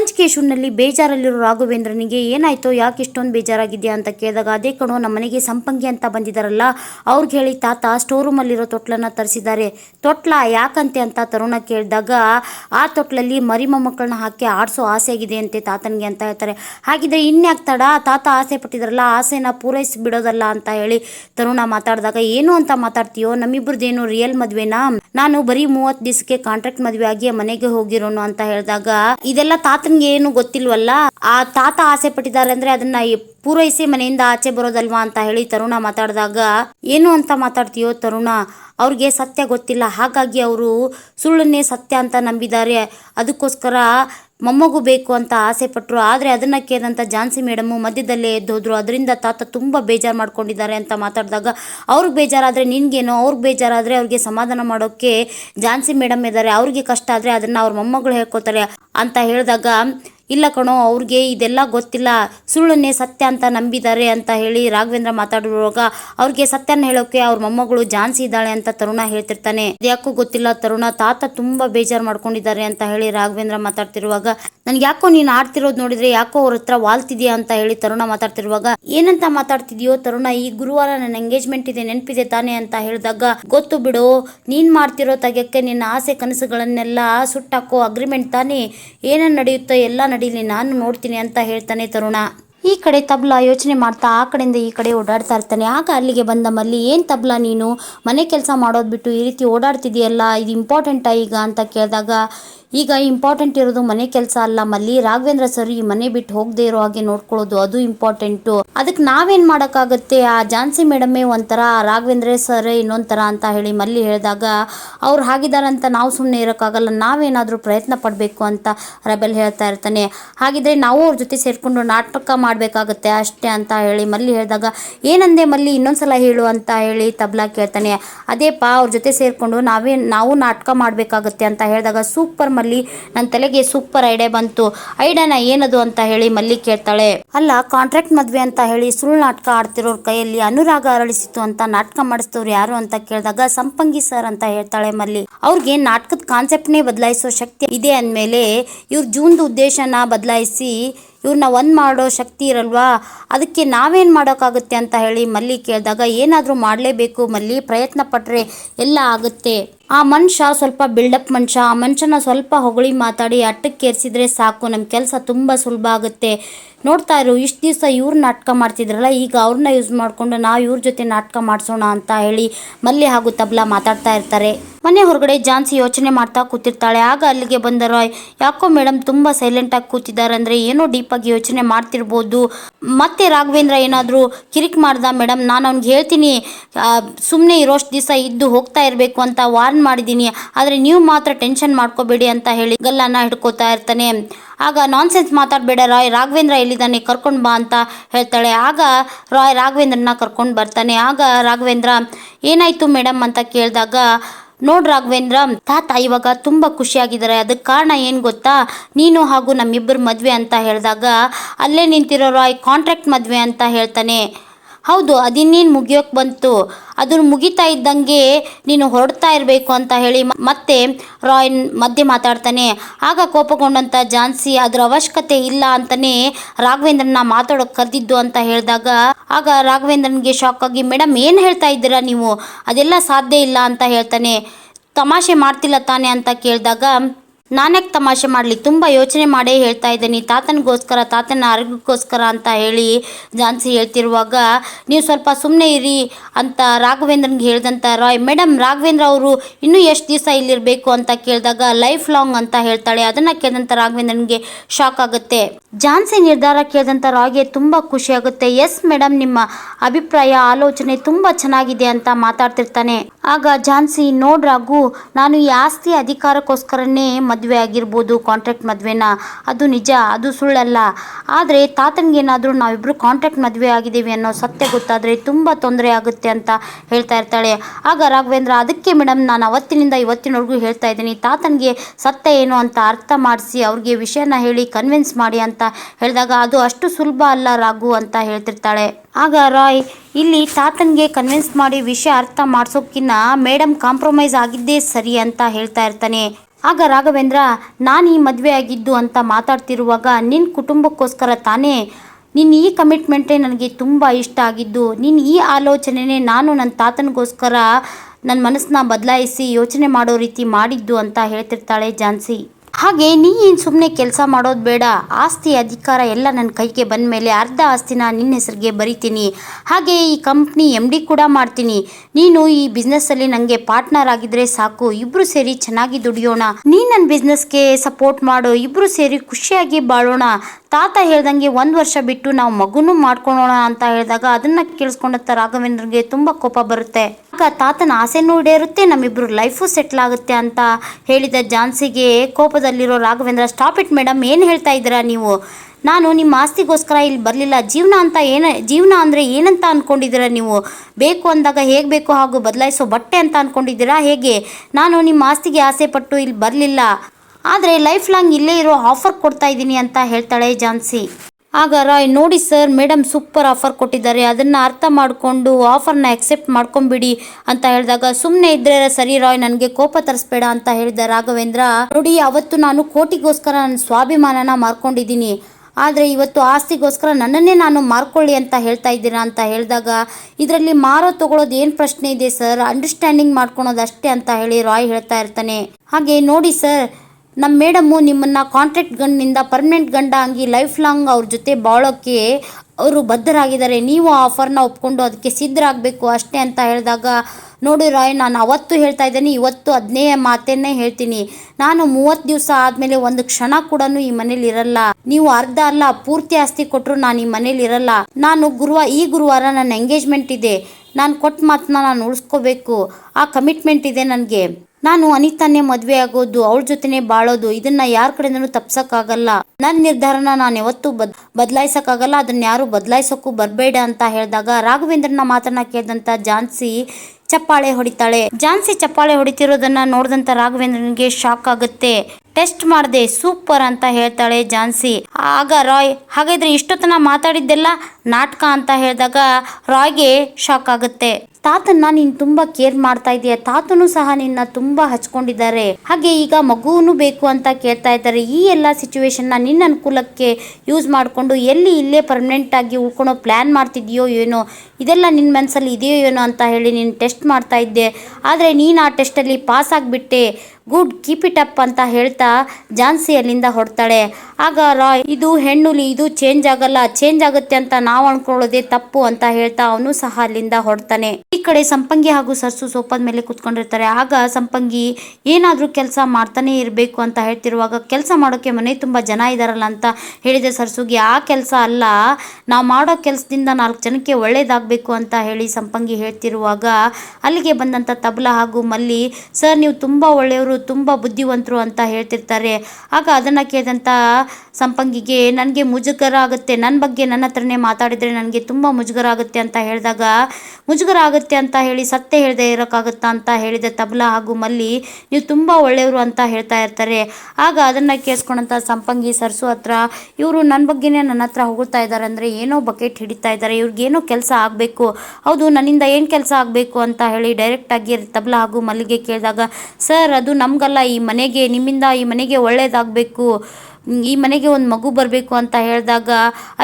ಸಂಚಿಕೆ ಶೂನ್ಯಲ್ಲಿ ಬೇಜಾರಲ್ಲಿರೋ ರಾಘವೇಂದ್ರನಿಗೆ, ಏನಾಯ್ತೋ? ಯಾಕೆ ಇಷ್ಟೊಂದು ಬೇಜಾರಾಗಿದೆಯಾ ಅಂತ ಕೇಳಿದಾಗ, ಅದೇ ಕಣೋ, ನಮ್ಮ ಮನೆಗೆ ಸಂಪಂಗಿ ಅಂತ ಬಂದಿದ್ದಾರಲ್ಲ ಅವ್ರಿಗೆ ಹೇಳಿ ತಾತ ಸ್ಟೋರ್ ರೂಮಲ್ಲಿರೋ ತೊಟ್ಲನ್ನ ತರಿಸಿದ್ದಾರೆ. ತೊಟ್ಲ ಯಾಕಂತೆ ಅಂತ ತರುಣ ಕೇಳಿದಾಗ, ಆ ತೊಟ್ಲಲ್ಲಿ ಮರಿ ಮೊಮ್ಮಕ್ಕಳನ್ನ ಹಾಕಿ ಆಡಿಸೋ ಆಸೆ ಆಗಿದೆ ಅಂತೆ ತಾತನಿಗೆ ಅಂತ ಹೇಳ್ತಾರೆ. ಹಾಗಿದ್ರೆ ಇನ್ಯಾಕ್ ತಡ? ತಾತ ಆಸೆ ಪಟ್ಟಿದ್ರಲ್ಲ, ಆಸೆನ ಪೂರೈಸಿ ಬಿಡೋದಲ್ಲ ಅಂತ ಹೇಳಿ ತರುಣ ಮಾತಾಡಿದಾಗ, ಏನು ಅಂತ ಮಾತಾಡ್ತೀಯೋ? ನಮ್ಮಿಬ್ರದ್ದೇನು ರಿಯಲ್ ಮದ್ವೆನಾ? ನಾನು ಬರೀ ಮೂವತ್ತು ದಿವಸಕ್ಕೆ ಕಾಂಟ್ರಾಕ್ಟ್ ಮದುವೆ ಆಗಿ ಮನೆಗೆ ಹೋಗಿರೋನು ಅಂತ ಹೇಳಿದಾಗ, ಇದೆಲ್ಲ ತಾತನ್ಗೆ ಏನು ಗೊತ್ತಿಲ್ವಲ್ಲ? ಆ ತಾತ ಆಸೆ ಪಟ್ಟಿದ್ದಾರೆ ಅಂದ್ರೆ ಅದನ್ನ ಪೂರೈಸಿ ಮನೆಯಿಂದ ಆಚೆ ಬರೋದಲ್ವಾ ಅಂತ ಹೇಳಿ ತರುಣ ಮಾತಾಡಿದಾಗ, ಏನು ಅಂತ ಮಾತಾಡ್ತೀಯೋ ತರುಣ, ಅವ್ರಿಗೆ ಸತ್ಯ ಗೊತ್ತಿಲ್ಲ. ಹಾಗಾಗಿ ಅವರು ಸುಳ್ಳನ್ನೇ ಸತ್ಯ ಅಂತ ನಂಬಿದ್ದಾರೆ. ಅದಕ್ಕೋಸ್ಕರ ಮೊಮ್ಮಗು ಬೇಕು ಅಂತ ಆಸೆ ಪಟ್ಟರು ಆದರೆ ಅದನ್ನು ಕೇಳಿದಂಥ ಝಾನ್ಸಿ ಮೇಡಮು ಮಧ್ಯದಲ್ಲೇ ಎದ್ದೋದ್ರು. ಅದರಿಂದ ತಾತ ತುಂಬ ಬೇಜಾರು ಮಾಡ್ಕೊಂಡಿದ್ದಾರೆ ಅಂತ ಮಾತಾಡಿದಾಗ, ಅವ್ರಿಗೆ ಬೇಜಾರಾದರೆ ನಿನಗೇನೋ? ಅವ್ರಿಗೆ ಬೇಜಾರಾದರೆ ಅವ್ರಿಗೆ ಸಮಾಧಾನ ಮಾಡೋಕ್ಕೆ ಝಾನ್ಸಿ ಮೇಡಮ್ ಇದ್ದಾರೆ. ಅವ್ರಿಗೆ ಕಷ್ಟ ಆದರೆ ಅದನ್ನು ಅವ್ರ ಮೊಮ್ಮಗಳು ಹೇಳ್ಕೊತಾರೆ ಅಂತ ಹೇಳಿದಾಗ ಇಲ್ಲ ಕಣೋ, ಅವ್ರಿಗೆ ಇದೆಲ್ಲ ಗೊತ್ತಿಲ್ಲ. ಸುಳ್ಳನ್ನೇ ಸತ್ಯ ಅಂತ ನಂಬಿದ್ದಾರೆ ಅಂತ ಹೇಳಿ ರಾಘವೇಂದ್ರ ಮಾತಾಡಿರುವಾಗ ಅವ್ರಿಗೆ ಸತ್ಯನ ಹೇಳೋಕೆ ಅವ್ರ ಮೊಮ್ಮಗಳು ಜಾನ್ಸಿ ಇದ್ದಾಳೆ ಅಂತ ತರುಣ ಹೇಳ್ತಿರ್ತಾನೆ. ಯಾಕೋ ಗೊತ್ತಿಲ್ಲ ತರುಣ, ತಾತ ತುಂಬಾ ಬೇಜಾರು ಮಾಡ್ಕೊಂಡಿದ್ದಾರೆ ಅಂತ ಹೇಳಿ ರಾಘವೇಂದ್ರ ಮಾತಾಡ್ತಿರುವಾಗ, ನನ್ಗೆ ಯಾಕೋ ನೀನು ಆಡ್ತಿರೋದು ನೋಡಿದ್ರೆ ಯಾಕೋ ಅವ್ರ ಹತ್ರ ವಾಲ್ತಿದ್ಯಾ? ಅಂತ ಹೇಳಿ ತರುಣ ಮಾತಾಡ್ತಿರುವಾಗ, ಏನಂತ ಮಾತಾಡ್ತಿದ್ಯೋ ತರುಣ, ಈ ಗುರುವಾರ ನನ್ನ ಎಂಗೇಜ್ಮೆಂಟ್ ಇದೆ, ನೆನಪಿದೆ ತಾನೆ? ಅಂತ ಹೇಳಿದಾಗ, ಗೊತ್ತು ಬಿಡು, ನೀನ್ ಮಾಡ್ತಿರೋ ತಗಕ್ಕೆ ನಿನ್ನ ಆಸೆ ಕನಸುಗಳನ್ನೆಲ್ಲ ಸುಟ್ಟಾಕೋ ಅಗ್ರಿಮೆಂಟ್ ತಾನೇ? ಏನೇನು ನಡೆಯುತ್ತೋ ಎಲ್ಲ ನಡೀಲಿ ನಾನು ನೋಡ್ತೀನಿ ಅಂತ ಹೇಳ್ತಾನೆ ತರುಣ. ಈ ಕಡೆ ತಬ್ಲಾ ಯೋಚನೆ ಮಾಡ್ತಾ ಆ ಕಡೆಯಿಂದ ಈ ಕಡೆ ಓಡಾಡ್ತಾ ಇರ್ತಾನೆ. ಆಗ ಅಲ್ಲಿಗೆ ಬಂದ ಮಲ್ಲಿ, ಏನು ತಬ್ಲಾ ನೀನು? ಮನೆ ಕೆಲಸ ಮಾಡೋದು ಬಿಟ್ಟು ಈ ರೀತಿ ಓಡಾಡ್ತಿದೆಯಲ್ಲ ಇದು ಇಂಪಾರ್ಟೆಂಟಾ ಈಗ? ಅಂತ ಕೇಳಿದಾಗ ಈಗ ಇಂಪಾರ್ಟೆಂಟ್ ಇರೋದು ಮನೆ ಕೆಲಸ ಅಲ್ಲ ಮಲ್ಲಿ. ರಾಘವೇಂದ್ರ ಸರ್ ಈ ಮನೆ ಬಿಟ್ಟು ಹೋಗದೆ ಇರೋ ಹಾಗೆ ನೋಡ್ಕೊಳ್ಳೋದು ಅದು ಇಂಪಾರ್ಟೆಂಟು ಅದಕ್ಕೆ ನಾವೇನ್ ಮಾಡೋಕ್ಕಾಗತ್ತೆ? ಆ ಜಾನ್ಸಿ ಮೇಡಮೇ ಒಂಥರ, ರಾಘವೇಂದ್ರ ಸರ್ ಇನ್ನೊಂಥರ ಅಂತ ಹೇಳಿ ಮಲ್ಲಿ ಹೇಳಿದಾಗ, ಅವ್ರು ಹಾಗಿದಾರಂತ ನಾವು ಸುಮ್ಮನೆ ಇರೋಕ್ಕಾಗಲ್ಲ, ನಾವೇನಾದರೂ ಪ್ರಯತ್ನ ಪಡಬೇಕು ಅಂತ ರಬೆಲ್ ಹೇಳ್ತಾ ಇರ್ತಾನೆ. ಹಾಗಿದ್ರೆ ನಾವು ಅವ್ರ ಜೊತೆ ಸೇರಿಕೊಂಡು ನಾಟಕ ಮಾಡಬೇಕಾಗತ್ತೆ ಅಷ್ಟೇ ಅಂತ ಹೇಳಿ ಮಲ್ಲಿ ಹೇಳಿದಾಗ, ಏನಂದೆ ಮಲ್ಲಿ ಇನ್ನೊಂದ್ಸಲ ಹೇಳು ಅಂತ ಹೇಳಿ ತಬ್ಲಾ ಕೇಳ್ತಾನೆ. ಅದೇಪ್ಪ ಅವ್ರ ಜೊತೆ ಸೇರಿಕೊಂಡು ನಾವೇ, ನಾವು ನಾಟಕ ಮಾಡಬೇಕಾಗತ್ತೆ ಅಂತ ಹೇಳಿದಾಗ, ಸೂಪರ್ ಮಲ್ಲಿ ನನ್ನ ತಲೆಗೆ ಸೂಪರ್ ಐಡಿಯಾ ಬಂತು. ಐಡಿಯಾನ ಏನದು ಅಂತ ಹೇಳಿ ಮಲ್ಲಿ ಕೇಳ್ತಾಳೆ. ಅಲ್ಲ ಕಾಂಟ್ರಾಕ್ಟ್ ಮದ್ವೆ ಅಂತ ಹೇಳಿ ಸುಳ್ಳು ನಾಟಕ ಆಡ್ತಿರೋರ್ ಕೈಯಲ್ಲಿ ಅನುರಾಗ ಅರಳಿಸಿತು ಅಂತ ನಾಟಕ ಮಾಡಿಸ್ತವ್ರು ಯಾರು ಅಂತ ಕೇಳಿದಾಗ ಸಂಪಂಗಿ ಸರ್ ಅಂತ ಹೇಳ್ತಾಳೆ ಮಲ್ಲಿ. ಅವ್ರಿಗೆ ನಾಟಕದ ಕಾನ್ಸೆಪ್ಟ್ನೇ ಬದಲಾಯಿಸೋ ಶಕ್ತಿ ಇದೆ ಅಂದಮೇಲೆ ಇವ್ರ ಜೂನ್ ಉದ್ದೇಶನ ಬದಲಾಯಿಸಿ ಇವ್ರನ್ನ ಒಂದ್ ಮಾಡೋ ಶಕ್ತಿ ಇರಲ್ವಾ? ಅದಕ್ಕೆ ನಾವೇನ್ ಮಾಡೋಕ್ಕಾಗುತ್ತೆ ಅಂತ ಹೇಳಿ ಮಲ್ಲಿ ಕೇಳಿದಾಗ ಏನಾದರೂ ಮಾಡಲೇಬೇಕು ಮಲ್ಲಿ, ಪ್ರಯತ್ನ ಪಟ್ರೆ ಎಲ್ಲ ಆಗುತ್ತೆ. ಆ ಮನುಷ್ಯ ಸ್ವಲ್ಪ ಬಿಲ್ಡಪ್ ಮನುಷ್ಯ, ಆ ಮನುಷ್ಯನ ಸ್ವಲ್ಪ ಹೊಗಳಿ ಮಾತಾಡಿ ಅಟ್ಟಕ್ಕೇರಿಸಿದ್ರೆ ಸಾಕು ನಮ್ಮ ಕೆಲಸ ತುಂಬ ಸುಲಭ ಆಗುತ್ತೆ. ನೋಡ್ತಾ ಇರು, ಇಷ್ಟು ದಿವಸ ಇವ್ರು ನಾಟಕ ಮಾಡ್ತಿದ್ರಲ್ಲ, ಈಗ ಅವ್ರನ್ನ ಯೂಸ್ ಮಾಡಿಕೊಂಡು ನಾವು ಇವ್ರ ಜೊತೆ ನಾಟಕ ಮಾಡಿಸೋಣ ಅಂತ ಹೇಳಿ ಮಲ್ಲಿ ಹಾಗೂ ತಬ್ಲಾ ಮಾತಾಡ್ತಾ ಇರ್ತಾರೆ. ಮನೆ ಹೊರಗಡೆ ಜಾನ್ಸಿ ಯೋಚನೆ ಮಾಡ್ತಾ ಕೂತಿರ್ತಾಳೆ. ಆಗ ಅಲ್ಲಿಗೆ ಬಂದ ರಾಯ್, ಯಾಕೋ ಮೇಡಮ್ ಸೈಲೆಂಟ್ ಆಗಿ ಕೂತಿದ್ದಾರೆ ಅಂದರೆ ಏನೋ ಡೀಪಾಗಿ ಯೋಚನೆ ಮಾಡ್ತಿರ್ಬೋದು. ಮತ್ತೆ ರಾಘವೇಂದ್ರ ಏನಾದರೂ ಕಿರಿಕ್ ಮಾಡ್ದ? ಮೇಡಮ್ ನಾನು ಅವ್ನಿಗೆ ಹೇಳ್ತೀನಿ. ಸುಮ್ಮನೆ ಇರೋಷ್ಟು ದಿವಸ ಇದ್ದು ಹೋಗ್ತಾ ಇರಬೇಕು ಅಂತ ವಾರ್ನ್ ಮಾಡಿದ್ದೀನಿ. ಆದರೆ ನೀವು ಮಾತ್ರ ಟೆನ್ಷನ್ ಮಾಡ್ಕೋಬೇಡಿ ಅಂತ ಹೇಳಿ ಗಲ್ಲನ್ನ ಹಿಡ್ಕೋತಾ ಇರ್ತಾನೆ. ಆಗ ನಾನ್ಸೆನ್ಸ್ ಮಾತಾಡಬೇಡ ರಾಯ್, ರಾಘವೇಂದ್ರ ಎಲ್ಲಿದ್ದಾನೆ? ಕರ್ಕೊಂಡು ಬಾ ಅಂತ ಹೇಳ್ತಾಳೆ. ಆಗ ರಾಯ್ ರಾಘವೇಂದ್ರನ ಕರ್ಕೊಂಡು ಬರ್ತಾನೆ. ಆಗ ರಾಘವೇಂದ್ರ, ಏನಾಯ್ತು ಮೇಡಮ್ ಅಂತ ಕೇಳಿದಾಗ ನೋಡ್ ರಾಘವೇಂದ್ರ, ತಾತ ಇವಾಗ ತುಂಬಾ ಖುಷಿಯಾಗಿದ್ದಾರೆ. ಅದಕ್ಕೆ ಕಾರಣ ಏನು ಗೊತ್ತಾ? ನೀನು ಹಾಗೂ ನಮ್ಮಿಬ್ಬರ ಮದ್ವೆ ಅಂತ ಹೇಳಿದಾಗ, ಅಲ್ಲೇ ನಿಂತಿರೋ ರಾಯ್ ಕಾಂಟ್ರಾಕ್ಟ್ ಮದ್ವೆ ಅಂತ ಹೇಳ್ತಾನೆ. ಹೌದು, ಅದಿನ್ನೇನು ಮುಗಿಯೋಕೆ ಬಂತು. ಅದನ್ನು ಮುಗಿತಾ ಇದ್ದಂಗೆ ನೀನು ಹೊರಡ್ತಾ ಇರಬೇಕು ಅಂತ ಹೇಳಿ ಮತ್ತೆ ರಾಯ್ ಮಧ್ಯೆ ಮಾತಾಡ್ತಾನೆ. ಆಗ ಕೋಪಗೊಂಡಂತ ಜಾನ್ಸಿ ಅದ್ರ ಅವಶ್ಯಕತೆ ಇಲ್ಲ ಅಂತಲೇ ರಾಘವೇಂದ್ರನ ಮಾತಾಡೋಕೆ ಕರೆದಿದ್ದು ಅಂತ ಹೇಳಿದಾಗ, ಆಗ ರಾಘವೇಂದ್ರನಿಗೆ ಶಾಕ್ ಆಗಿ ಮೇಡಮ್ ಏನು ಹೇಳ್ತಾ ಇದ್ದೀರಾ ನೀವು? ಅದೆಲ್ಲ ಸಾಧ್ಯ ಇಲ್ಲ ಅಂತ ಹೇಳ್ತಾನೆ. ತಮಾಷೆ ಮಾಡ್ತಿಲ್ಲ ತಾನೆ ಅಂತ ಕೇಳಿದಾಗ ನಾನ್ಯಾಕೆ ತಮಾಷೆ ಮಾಡಲಿ, ತುಂಬ ಯೋಚನೆ ಮಾಡೇ ಹೇಳ್ತಾ ಇದ್ದೀನಿ. ತಾತನಿಗೋಸ್ಕರ, ತಾತನ ಆರೋಗ್ಯಕ್ಕೋಸ್ಕರ ಅಂತ ಹೇಳಿ ಜಾನ್ಸಿ ಹೇಳ್ತಿರುವಾಗ, ನೀವು ಸ್ವಲ್ಪ ಸುಮ್ಮನೆ ಇರಿ ಅಂತ ರಾಘವೇಂದ್ರನ್ಗೆ ಹೇಳಿದಂಥ ರಾಯ್ ಮೇಡಮ್ ರಾಘವೇಂದ್ರ ಅವರು ಇನ್ನೂ ಎಷ್ಟು ದಿವಸ ಇಲ್ಲಿರಬೇಕು ಅಂತ ಕೇಳಿದಾಗ ಲೈಫ್ ಲಾಂಗ್ ಅಂತ ಹೇಳ್ತಾಳೆ. ಅದನ್ನು ಕೇಳಿದಂಥ ರಾಘವೇಂದ್ರನ್ಗೆ ಶಾಕ್ ಆಗುತ್ತೆ. ಜಾನ್ಸಿ ನಿರ್ಧಾರ ಕೇಳಿದಂಥ ರಾಯ್ಗೆ ತುಂಬ ಖುಷಿ ಆಗುತ್ತೆ. ಎಸ್ ಮೇಡಮ್ ನಿಮ್ಮ ಅಭಿಪ್ರಾಯ, ಆಲೋಚನೆ ತುಂಬ ಚೆನ್ನಾಗಿದೆ ಅಂತ ಮಾತಾಡ್ತಿರ್ತಾನೆ. ಆಗ ಜಾನ್ಸಿ, ನೋಡ್ ರಾಘು, ನಾನು ಈ ಆಸ್ತಿ ಅಧಿಕಾರಕ್ಕೋಸ್ಕರನೇ ಆಗಿರ್ಬೋದು ಕಾಂಟ್ರಾಕ್ಟ್ ಮದುವೆನ? ಅದು ನಿಜ, ಅದು ಸುಳ್ಳಲ್ಲ. ಆದರೆ ತಾತನಿಗೇನಾದರೂ ನಾವಿಬ್ಬರು ಕಾಂಟ್ರಾಕ್ಟ್ ಮದುವೆ ಆಗಿದ್ದೀವಿ ಅನ್ನೋ ಸತ್ಯ ಗೊತ್ತಾದರೆ ತುಂಬ ತೊಂದರೆ ಆಗುತ್ತೆ ಅಂತ ಹೇಳ್ತಾ ಇರ್ತಾಳೆ. ಆಗ ರಾಘವೇಂದ್ರ, ಅದಕ್ಕೆ ಮೇಡಮ್ ನಾನು ಅವತ್ತಿನಿಂದ ಇವತ್ತಿನವರೆಗೂ ಹೇಳ್ತಾ ಇದ್ದೀನಿ. ತಾತನಿಗೆ ಸತ್ಯ ಏನು ಅಂತ ಅರ್ಥ ಮಾಡಿಸಿ, ಅವ್ರಿಗೆ ವಿಷಯನ ಹೇಳಿ ಕನ್ವಿನ್ಸ್ ಮಾಡಿ ಅಂತ ಹೇಳಿದಾಗ ಅದು ಅಷ್ಟು ಸುಲಭ ಅಲ್ಲ ರಾಘು ಅಂತ ಹೇಳ್ತಿರ್ತಾಳೆ. ಆಗ ರಾಯ್, ಇಲ್ಲಿ ತಾತನಿಗೆ ಕನ್ವಿನ್ಸ್ ಮಾಡಿ ವಿಷಯ ಅರ್ಥ ಮಾಡಿಸೋಕ್ಕಿನ್ನ ಮೇಡಮ್ ಕಾಂಪ್ರಮೈಸ್ ಆಗಿದ್ದೇ ಸರಿ ಅಂತ ಹೇಳ್ತಾ ಇರ್ತಾನೆ. ಆಗ ರಾಘವೇಂದ್ರ, ನಾನು ಈ ಮದುವೆ ಆಗಿದ್ದು ಅಂತ ಮಾತಾಡ್ತಿರುವಾಗ ನಿನ್ನ ಕುಟುಂಬಕ್ಕೋಸ್ಕರ ತಾನೇ ನಿನ್ನ ಈ ಕಮಿಟ್ಮೆಂಟೇ ನನಗೆ ತುಂಬ ಇಷ್ಟ ಆಗಿದ್ದು ನಿನ್ನ ಈ ಆಲೋಚನೆನೇ ನಾನು ನನ್ನ ತಾತನಿಗೋಸ್ಕರ ನನ್ನ ಮನಸ್ಸನ್ನ ಬದಲಾಯಿಸಿ ಯೋಚನೆ ಮಾಡೋ ರೀತಿ ಮಾಡಿದ್ದು ಅಂತ ಹೇಳ್ತಿರ್ತಾಳೆ ಝಾನ್ಸಿ. ಹಾಗೆ ನೀ ಏನು ಸುಮ್ಮನೆ ಕೆಲಸ ಮಾಡೋದು ಬೇಡ. ಆಸ್ತಿ ಅಧಿಕಾರ ಎಲ್ಲ ನನ್ನ ಕೈಗೆ ಬಂದ ಮೇಲೆ ಅರ್ಧ ಆಸ್ತಿನ ನಿನ್ನ ಹೆಸರಿಗೆ ಬರಿತೀನಿ. ಹಾಗೆ ಈ ಕಂಪ್ನಿ ಎಂ ಡಿ ಕೂಡ ಮಾಡ್ತೀನಿ. ನೀನು ಈ ಬಿಸ್ನೆಸ್ಸಲ್ಲಿ ನನಗೆ ಪಾರ್ಟ್ನರ್ ಆಗಿದ್ರೆ ಸಾಕು. ಇಬ್ರು ಸೇರಿ ಚೆನ್ನಾಗಿ ದುಡಿಯೋಣ. ನೀ ನನ್ನ ಬಿಸ್ನೆಸ್ಗೆ ಸಪೋರ್ಟ್ ಮಾಡು. ಇಬ್ರು ಸೇರಿ ಖುಷಿಯಾಗಿ ಬಾಳೋಣ. ತಾತ ಹೇಳ್ದಂಗೆ ಒಂದು ವರ್ಷ ಬಿಟ್ಟು ನಾವು ಮಗುನೂ ಮಾಡ್ಕೊಳ್ಳೋಣ ಅಂತ ಹೇಳಿದಾಗ ಅದನ್ನ ಕೇಳಿಸ್ಕೊಂಡಂತ ರಾಘವೇಂದ್ರಗೆ ತುಂಬ ಕೋಪ ಬರುತ್ತೆ. ಆಗ ತಾತನ ಆಸೆನೂ ಈಡೇರುತ್ತೆ ನಮ್ಮಿಬ್ರು ಲೈಫು ಸೆಟ್ಲ್ ಆಗುತ್ತೆ ಅಂತ ಹೇಳಿದ ಜಾನ್ಸಿಗೆ ಕೋಪದಲ್ಲಿರೋ ರಾಘವೇಂದ್ರ ಸ್ಟಾಪ್ ಇಟ್ ಮೇಡಮ್ ಏನು ಹೇಳ್ತಾ ಇದ್ದೀರಾ ನೀವು? ನಾನು ನಿಮ್ಮ ಆಸ್ತಿಗೋಸ್ಕರ ಇಲ್ಲಿ ಬರಲಿಲ್ಲ. ಜೀವನ ಅಂತ ಏನ, ಜೀವನ ಅಂದರೆ ಏನಂತ ಅಂದ್ಕೊಂಡಿದ್ದೀರಾ ನೀವು? ಬೇಕು ಅಂದಾಗ ಹೇಗೆ ಬೇಕು ಹಾಗೂ ಬದಲಾಯಿಸೋ ಬಟ್ಟೆ ಅಂತ ಅಂದ್ಕೊಂಡಿದ್ದೀರಾ ಹೇಗೆ? ನಾನು ನಿಮ್ಮ ಆಸ್ತಿಗೆ ಆಸೆ ಪಟ್ಟು ಇಲ್ಲಿ ಬರಲಿಲ್ಲ. ಆದರೆ ಲೈಫ್ ಲಾಂಗ್ ಇಲ್ಲೇ ಇರೋ ಆಫರ್ ಕೊಡ್ತಾ ಇದ್ದೀನಿ ಅಂತ ಹೇಳ್ತಾಳೆ ಜಾನ್ಸಿ. ಆಗ ರಾಯ್, ನೋಡಿ ಸರ್ ಮೇಡಮ್ ಸೂಪರ್ ಆಫರ್ ಕೊಟ್ಟಿದ್ದಾರೆ. ಅದನ್ನು ಅರ್ಥ ಮಾಡಿಕೊಂಡು ಆಫರ್ನ ಎಕ್ಸೆಪ್ಟ್ ಮಾಡ್ಕೊಂಬಿಡಿ ಅಂತ ಹೇಳಿದಾಗ ಸುಮ್ಮನೆ ಇದ್ರೆ ಸರಿ ರಾಯ್, ನನಗೆ ಕೋಪ ತರಿಸ್ಬೇಡ ಅಂತ ಹೇಳಿದ ರಾಘವೇಂದ್ರ, ನೋಡಿ, ಅವತ್ತು ನಾನು ಕೋಟಿಗೋಸ್ಕರ ನನ್ನ ಸ್ವಾಭಿಮಾನನ ಮಾರ್ಕೊಂಡಿದ್ದೀನಿ. ಆದರೆ ಇವತ್ತು ಆಸ್ತಿಗೋಸ್ಕರ ನನ್ನನ್ನೇ ನಾನು ಮಾರ್ಕೊಳ್ಳಿ ಅಂತ ಹೇಳ್ತಾ ಇದ್ದೀರಾ ಅಂತ ಹೇಳಿದಾಗ, ಇದರಲ್ಲಿ ಮಾರೋ ತಗೊಳ್ಳೋದು ಏನು ಪ್ರಶ್ನೆ ಇದೆ ಸರ್? ಅಂಡರ್ಸ್ಟ್ಯಾಂಡಿಂಗ್ ಮಾಡ್ಕೊಳೋದು ಅಷ್ಟೇ ಅಂತ ಹೇಳಿ ರಾಯ್ ಹೇಳ್ತಾ ಇರ್ತಾನೆ. ಹಾಗೆ, ನೋಡಿ ಸರ್ ನಮ್ಮ ಮೇಡಮ್ಮು ನಿಮ್ಮನ್ನು ಕಾಂಟ್ರಾಕ್ಟ್ ಗಂಡಿನಿಂದ ಪರ್ಮನೆಂಟ್ ಗಂಡ ಹಂಗಿ ಲೈಫ್ ಲಾಂಗ್ ಅವ್ರ ಜೊತೆ ಬಾಳೋಕ್ಕೆ ಅವರು ಬದ್ಧರಾಗಿದ್ದಾರೆ ನೀವು ಆಫರ್ನ ಒಪ್ಕೊಂಡು ಅದಕ್ಕೆ ಸಿದ್ಧರಾಗಬೇಕು ಅಷ್ಟೇ ಅಂತ ಹೇಳಿದಾಗ, ನೋಡಿ ರಾಯ್, ನಾನು ಅವತ್ತು ಹೇಳ್ತಾ ಇದ್ದೀನಿ, ಇವತ್ತು ಅದನ್ನೇ ಮಾತನ್ನೇ ಹೇಳ್ತೀನಿ. ನಾನು ಮೂವತ್ತು ದಿವಸ ಆದಮೇಲೆ ಒಂದು ಕ್ಷಣ ಕೂಡ ಈ ಮನೇಲಿ ಇರಲ್ಲ. ನೀವು ಅರ್ಧ ಅಲ್ಲ, ಪೂರ್ತಿ ಆಸ್ತಿ ಕೊಟ್ಟರು ನಾನು ಈ ಮನೇಲಿ ಇರಲ್ಲ. ನಾನು ಗುರುವಾರ ಈ ಗುರುವಾರ ನನ್ನ ಎಂಗೇಜ್ಮೆಂಟ್ ಇದೆ. ನಾನು ಕೊಟ್ಟ ಮಾತನ್ನ ನಾನು ಉಳಿಸ್ಕೋಬೇಕು. ಆ ಕಮಿಟ್ಮೆಂಟ್ ಇದೆ ನನಗೆ. ನಾನು ಅನಿತಾನೇ ಮದುವೆ ಆಗೋದು, ಅವಳ ಜೊತೆನೆ ಬಾಳೋದು, ಇದನ್ನ ಯಾರ ಕಡೆಯಿಂದನೂ ತಪ್ಸಕ್ಕಾಗಲ್ಲ. ನನ್ನ ನಿರ್ಧಾರನ ನಾನು ಯಾವತ್ತೂ ಬದ್, ಬದಲಾಯಿಸಕ್ಕಾಗಲ್ಲ, ಅದನ್ನ ಯಾರು ಬದಲಾಯಿಸೋಕ್ಕೂ ಬರಬೇಡ ಅಂತ ಹೇಳಿದಾಗ ರಾಘವೇಂದ್ರನ ಮಾತನ್ನ ಕೇಳಿದಂತ ಜಾನ್ಸಿ ಚಪ್ಪಾಳೆ ಹೊಡಿತಾಳೆ. ಜಾನ್ಸಿ ಚಪ್ಪಾಳೆ ಹೊಡಿತಿರೋದನ್ನ ನೋಡಿದಂತ ರಾಘವೇಂದ್ರನಿಗೆ ಶಾಕ್ ಆಗುತ್ತೆ. ಟೆಸ್ಟ್ ಮಾಡಿದೆ, ಸೂಪರ್ ಅಂತ ಹೇಳ್ತಾಳೆ ಜಾನ್ಸಿ ಆಗ ರಾಯ್, ಹಾಗಾದ್ರೆ ಇಷ್ಟೊತ್ತನ ಮಾತಾಡಿದ್ದೆಲ್ಲ ನಾಟಕ ಅಂತ ಹೇಳಿದಾಗ ರಾಯ್ಗೆ ಶಾಕ್ ಆಗುತ್ತೆ. ತಾತನ್ನ ನೀನ್ ತುಂಬಾ ಕೇರ್ ಮಾಡ್ತಾ ಇದೀಯ, ತಾತನು ಸಹ ನಿನ್ನ ತುಂಬಾ ಹಚ್ಕೊಂಡಿದ್ದಾರೆ. ಹಾಗೆ ಈಗ ಮಗುವನ್ನು ಬೇಕು ಅಂತ ಕೇಳ್ತಾ ಇದ್ದಾರೆ. ಈ ಎಲ್ಲ ನ ನಿನ್ನ ಅನುಕೂಲಕ್ಕೆ ಯೂಸ್ ಮಾಡಿಕೊಂಡು ಎಲ್ಲಿ ಇಲ್ಲೇ ಪರ್ಮನೆಂಟ್ ಆಗಿ ಉಳ್ಕೊಳ್ಳೋ ಪ್ಲಾನ್ ಮಾಡ್ತಿದ್ಯೋ ಏನೋ, ಇದೆಲ್ಲ ನಿನ್ನ ಮನಸ್ಸಲ್ಲಿ ಇದೆಯೋ ಏನೋ ಅಂತ ಹೇಳಿ ನೀನು ಟೆಸ್ಟ್ ಮಾಡ್ತಾ ಇದ್ದೆ. ಆದರೆ ನೀನು ಆ ಟೆಸ್ಟಲ್ಲಿ ಪಾಸ್ ಆಗಿಬಿಟ್ಟೆ. ಗುಡ್ ಕೀಪ್ ಇಟ್ ಅಪ್ ಅಂತ ಹೇಳ್ತಾ ಜಾನ್ಸಿ ಅಲ್ಲಿಂದ ಹೊಡ್ತಾಳೆ ಆಗ ರಾಯ್, ಇದು ಹೆಣ್ಣುಲಿ, ಇದು ಚೇಂಜ್ ಆಗಲ್ಲ. ಚೇಂಜ್ ಆಗುತ್ತೆ ಅಂತ ನಾವು ಅನ್ಕೊಳ್ಳೋದೇ ತಪ್ಪು ಅಂತ ಹೇಳ್ತಾ ಅವನು ಸಹ ಅಲ್ಲಿಂದ ಹೊಡ್ತಾನೆ ಕಡೆ ಸಂಪಂಗಿ ಹಾಗೂ ಸರ್ಸು ಸೋಫಾದ ಮೇಲೆ ಕುತ್ಕೊಂಡಿರ್ತಾರೆ. ಆಗ ಸಂಪಂಗಿ ಏನಾದರೂ ಕೆಲಸ ಮಾಡ್ತಾನೆ ಇರಬೇಕು ಅಂತ ಹೇಳ್ತಿರುವಾಗ ಕೆಲಸ ಮಾಡೋಕೆ ಮನೆ ತುಂಬ ಜನ ಇದ್ದಾರಲ್ಲ ಅಂತ ಹೇಳಿದೆ ಸರ್ಸುಗೆ. ಆ ಕೆಲಸ ಅಲ್ಲ, ನಾವು ಮಾಡೋ ಕೆಲಸದಿಂದ ನಾಲ್ಕು ಜನಕ್ಕೆ ಒಳ್ಳೇದಾಗಬೇಕು ಅಂತ ಹೇಳಿ ಸಂಪಂಗಿ ಹೇಳ್ತಿರುವಾಗ ಅಲ್ಲಿಗೆ ಬಂದಂಥ ತಬಲಾ ಹಾಗೂ ಮಲ್ಲಿ, ಸರ್, ನೀವು ತುಂಬ ಒಳ್ಳೆಯವರು, ತುಂಬ ಬುದ್ಧಿವಂತರು ಅಂತ ಹೇಳ್ತಿರ್ತಾರೆ. ಆಗ ಅದನ್ನು ಕೇಳಿದಂಥ ಸಂಪಂಗಿಗೆ, ನನಗೆ ಮುಜುಗರ ಆಗುತ್ತೆ. ನನ್ನ ಬಗ್ಗೆ ನನ್ನ ಹತ್ರನೇ ಮಾತಾಡಿದರೆ ನನಗೆ ತುಂಬ ಮುಜುಗರ ಆಗುತ್ತೆ ಅಂತ ಹೇಳಿದಾಗ, ಮುಜುಗರ ಆಗುತ್ತೆ ಅಂತ ಹೇಳಿ ಸತ್ಯ ಹೇಳದೆ ಇರೋಕ್ಕಾಗುತ್ತಾ ಅಂತ ಹೇಳಿದ ತಬಲಾ ಹಾಗೂ ಮಲ್ಲಿ, ನೀವು ತುಂಬ ಒಳ್ಳೆಯವರು ಅಂತ ಹೇಳ್ತಾ ಇರ್ತಾರೆ. ಆಗ ಅದನ್ನು ಕೇಳಿಸ್ಕೊಂಡಂಥ ಸಂಪಂಗಿ ಸರ್ಸು ಹತ್ರ, ಇವರು ನನ್ನ ಬಗ್ಗೆನೇ ನನ್ನ ಹತ್ರ ಹೋಗುತ್ತಾ ಇದ್ದಾರೆ ಅಂದರೆ ಏನೋ ಬಕೆಟ್ ಹಿಡಿತಾ ಇದ್ದಾರೆ. ಇವ್ರಿಗೇನೋ ಕೆಲಸ ಆಗಬೇಕು. ಹೌದು, ನನ್ನಿಂದ ಏನು ಕೆಲಸ ಆಗಬೇಕು? ಅಂತ ಹೇಳಿ ಡೈರೆಕ್ಟಾಗಿ ತಬಲಾ ಹಾಗೂ ಮಲ್ಲಿಗೆ ಕೇಳಿದಾಗ, ಸರ್, ಅದು ನಮಗಲ್ಲ. ಈ ಮನೆಗೆ, ನಿಮ್ಮಿಂದ ಈ ಮನೆಗೆ ಒಳ್ಳೆಯದಾಗಬೇಕು ಈ ಮನೆಗೆ ಒಂದು ಮಗು ಬರಬೇಕು. ಅಂತ ಹೇಳಿದಾಗ,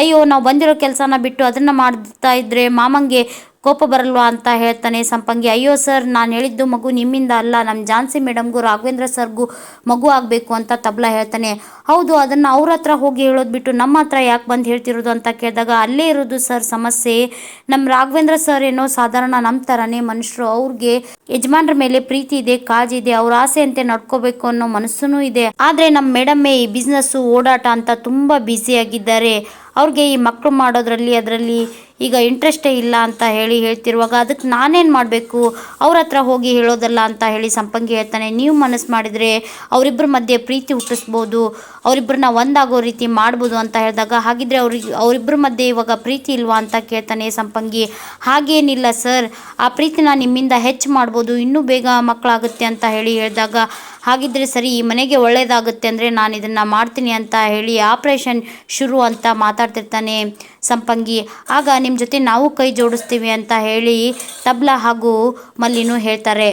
ಅಯ್ಯೋ, ನಾವು ಬಂದಿರೋ ಕೆಲಸನ ಬಿಟ್ಟು ಅದನ್ನು ಮಾಡ್ತಾ ಇದ್ದರೆ ಮಾಮಂಗೆ ಕೋಪ ಬರಲ್ವಾ ಅಂತ ಹೇಳ್ತಾನೆ ಸಂಪಂಗಿ. ಅಯ್ಯೋ ಸರ್, ನಾನು ಹೇಳಿದ್ದು ಮಗು ನಿಮ್ಮಿಂದ ಅಲ್ಲ. ನಮ್ಮ ಜಾನ್ಸಿ ಮೇಡಮ್ಗೂ ರಾಘವೇಂದ್ರ ಸರ್ಗೂ ಮಗು ಆಗಬೇಕು ಅಂತ ತಬ್ಲಾ ಹೇಳ್ತಾನೆ. ಹೌದು, ಅದನ್ನು ಅವ್ರ ಹತ್ರ ಹೋಗಿ ಹೇಳೋದು ಬಿಟ್ಟು ನಮ್ಮ ಹತ್ರ ಯಾಕೆ ಬಂದು ಹೇಳ್ತಿರೋದು ಅಂತ ಕೇಳಿದಾಗ, ಅಲ್ಲೇ ಇರೋದು ಸರ್ ಸಮಸ್ಯೆ. ನಮ್ಮ ರಾಘವೇಂದ್ರ ಸರ್ ಏನೋ ಸಾಧಾರಣ ನಮ್ಮ ಥರನೇ ಮನುಷ್ಯರು. ಅವ್ರಿಗೆ ಯಜಮಾನ್ರ ಮೇಲೆ ಪ್ರೀತಿ ಇದೆ ಕಾಜಿ ಇದೆ, ಅವ್ರ ಆಸೆಯಂತೆ ನಡ್ಕೋಬೇಕು ಅನ್ನೋ ಮನಸ್ಸೂ ಇದೆ. ಆದರೆ ನಮ್ಮ ಮೇಡಮ್ಮೇ ಈ ಬಿಸ್ನೆಸ್ಸು ಓಡಾಟ ಅಂತ ತುಂಬ ಬ್ಯುಸಿಯಾಗಿದ್ದಾರೆ ಅವ್ರಿಗೆ ಈ ಮಕ್ಕಳು ಮಾಡೋದ್ರಲ್ಲಿ ಅದರಲ್ಲಿ ಈಗ ಇಂಟ್ರೆಸ್ಟೇ ಇಲ್ಲ ಅಂತ ಹೇಳಿ ಹೇಳ್ತಿರುವಾಗ ಅದಕ್ಕೆ ನಾನೇನು ಮಾಡಬೇಕು? ಅವ್ರ ಹತ್ರ ಹೋಗಿ ಹೇಳೋದಲ್ಲ ಅಂತ ಹೇಳಿ ಸಂಪಂಗಿ ಹೇಳ್ತಾನೆ. ನೀವು ಮನಸ್ಸು ಮಾಡಿದರೆ ಅವರಿಬ್ಬರ ಮಧ್ಯೆ ಪ್ರೀತಿ ಹುಟ್ಟಿಸ್ಬೋದು. ಅವರಿಬ್ಬರನ್ನ ಒಂದಾಗೋ ರೀತಿ ಮಾಡ್ಬೋದು ಅಂತ ಹೇಳಿದಾಗ ಹಾಗಿದ್ರೆ ಅವ್ರಿಗೆ ಅವರಿಬ್ಬರ ಮಧ್ಯೆ ಇವಾಗ ಪ್ರೀತಿ ಇಲ್ವಾ ಅಂತ ಕೇಳ್ತಾನೆ ಸಂಪಂಗಿ. ಹಾಗೇನಿಲ್ಲ ಸರ್. ಆ ಪ್ರೀತಿನ ನಿಮ್ಮಿಂದ ಹೆಚ್ಚು ಮಾಡ್ಬೋದು. ಇನ್ನೂ ಬೇಗ ಮಕ್ಕಳಾಗುತ್ತೆ ಅಂತ ಹೇಳಿ ಹೇಳಿದಾಗ ಹಾಗಿದ್ರೆ ಸರಿ, ಈ ಮನೆಗೆ ಒಳ್ಳೇದಾಗುತ್ತೆ ಅಂದರೆ ನಾನು ಇದನ್ನು ಮಾಡ್ತೀನಿ ಅಂತ ಹೇಳಿ ಆಪ್ರೇಷನ್ ಶುರು ಅಂತ ಮಾತಾಡ್ತಿರ್ತಾನೆ ಸಂಪಂಗಿ. ಆಗ ನಿಮ್ಮ ಜೊತೆ ನಾವು ಕೈ ಜೋಡಿಸ್ತೀವಿ ಅಂತ ಹೇಳಿ ತಬ್ಲಾ ಹಾಗೂ ಮಲ್ಲಿನೂ ಹೇಳ್ತಾರೆ.